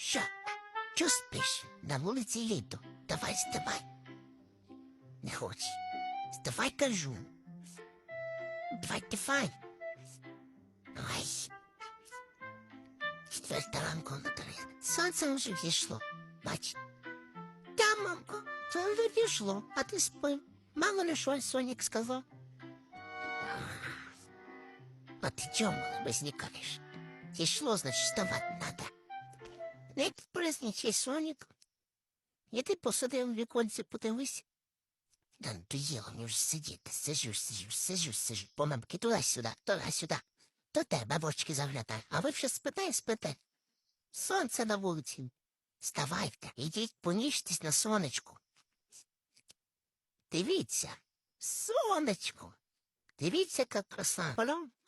Що? Чо спиш? На вулиці літо. Давай вставай. Не хочеш. Вставай, кажу. Давай, давай. Давай. Четверта ранку на дворі. Сонце вже зійшло. Бач. Та, мамко, це вже пішло, а ти спив. Мало ли що Сонік сказав. А ти чому без зникаєш? Зійшло, значить, вставати надо. Не призничай, Сонік. Я ти посадив в віконці, подивись. Да надоело мені вже сидіти, сижу, сижу, сижу, сижу. По мамки туди-сюди, туди-сюди. До тебе бочки заглядай, а ви ще спите і спите. Сонце на вулиці. Вставайте, ідіть поніжтесь на сонечку. Дивіться, сонечко. Дивіться, яка краса.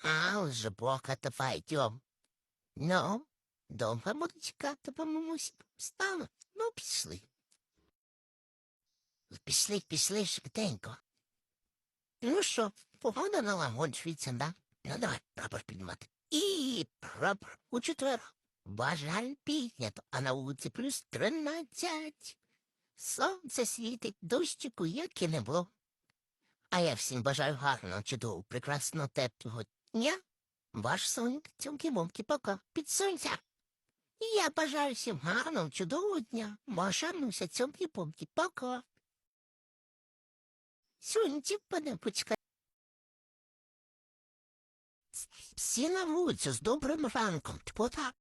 А, вже бока, давай, йдем. Ну, довго буду чекати, по мамусі. Встану. Ну, пішли. Пішли, пішли швиденько. Ну що, погода налагоджується, да? Ну давай, прапор піднімати. І прапор у четвер. Бажаль піднято, а на вулиці плюс тринадцять. Сонце світить, дощику, як і не було. А я всім бажаю гарного, чудового, прекрасного, теплого дня. Ваш сонік, цьомки-момки, пока, сонця. І я бажаю всім гарного, чудового дня. Машануся цьому цьомки-помки, пока. Сьогодні пане, почекай. Всі на вулицю з добрим ранком, теплота.